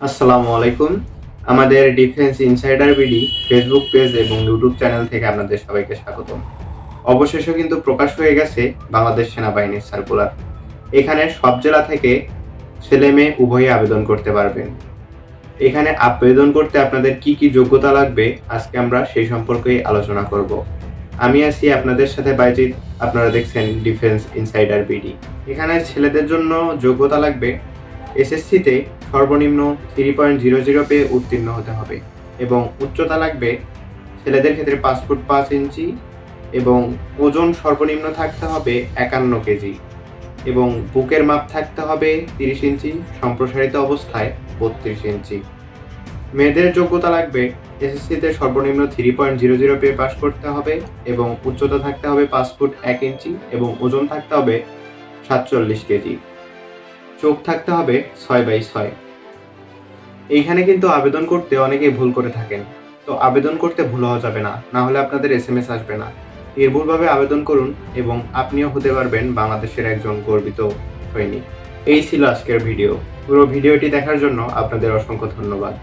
আসসালামু আলাইকুম। আমাদের defence insider BD Facebook page এবং ইউটিউব চ্যানেল থেকে আপনাদের সবাইকে স্বাগত অবশেষে কিন্তু প্রকাশ হয়ে গেছে বাংলাদেশ সেনাবাহিনীর সার্কুলার এখানে সব জেলা থেকে ছেলে মেয়ে উভয়ই আবেদন করতে পারবেন। এখানে আবেদন করতে আপনাদের কি কি যোগ্যতা লাগবে আজকে আমরা সেই সম্পর্কেই আলোচনা করব। আমি আছি আপনাদের সাথে বাইজিৎ, আপনারা দেখছেন ডিফেন্স ইনসাইডার বিডি এখানে ছেলেদের জন্য যোগ্যতা লাগবে এসএসসিতে সর্বনিম্ন থ্রি পয়েন্ট জিরো জিরো পেয়ে উত্তীর্ণ হতে হবে এবং উচ্চতা লাগবে ছেলেদের ক্ষেত্রে পাঁচ ফুট পাঁচ ইঞ্চি এবং ওজন সর্বনিম্ন থাকতে হবে একান্ন কেজি এবং বুকের মাপ থাকতে হবে তিরিশ ইঞ্চি, সম্প্রসারিত অবস্থায় বত্রিশ ইঞ্চি। মেয়েদের যোগ্যতা লাগবে এসএসসিতে সর্বনিম্ন থ্রি পয়েন্ট জিরো জিরো পেয়ে পাশ করতে হবে এবং উচ্চতা থাকতে হবে পাঁচ ফুট এক ইঞ্চি এবং ওজন থাকতে হবে সাতচল্লিশ কেজি। চোখ থাকতে হবে ছয় বাই ছয়। এইখানে কিন্তু আবেদন করতে অনেকেই ভুল করে থাকেন। তো আবেদন করতে ভুল হওয়া যাবে না না হলে আপনাদের এস এম এস আসবে না। নির্ভুলভাবে আবেদন করুন এবং আপনিও হতে পারবেন বাংলাদেশের একজন গর্বিত সৈনিক। এই ছিল আজকের ভিডিও। পুরো ভিডিওটি দেখার জন্য আপনাদের অসংখ্য ধন্যবাদ।